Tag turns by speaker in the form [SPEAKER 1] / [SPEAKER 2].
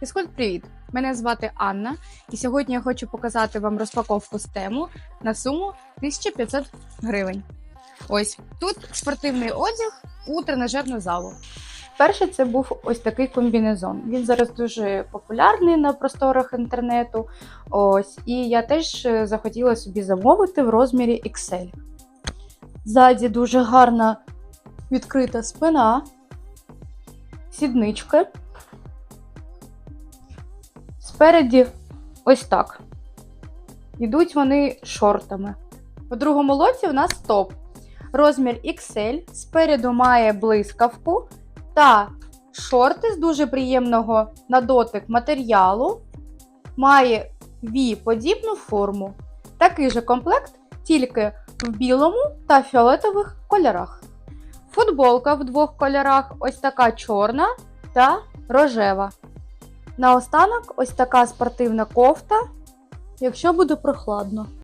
[SPEAKER 1] Фізкульт, привіт! Мене звати Анна, і сьогодні я хочу показати вам розпаковку з тему на суму 1500 гривень. Ось тут спортивний одяг у тренажерну залу. Перше це був ось такий комбінезон. Він зараз дуже популярний на просторах інтернету. Ось, і я теж е, захотіла собі замовити в розмірі XL. Ззаді дуже гарна відкрита спина, сіднички. Спереді ось так. Йдуть вони шортами. У другому лоті у нас топ. Розмір XL. Спереду має блискавку та шорти з дуже приємного на дотик матеріалу. Має V-подібну форму. Такий же комплект, тільки в білому та фіолетових кольорах. Футболка в двох кольорах: ось така чорна та рожева. Наостанок ось така спортивна кофта, якщо буде прохладно.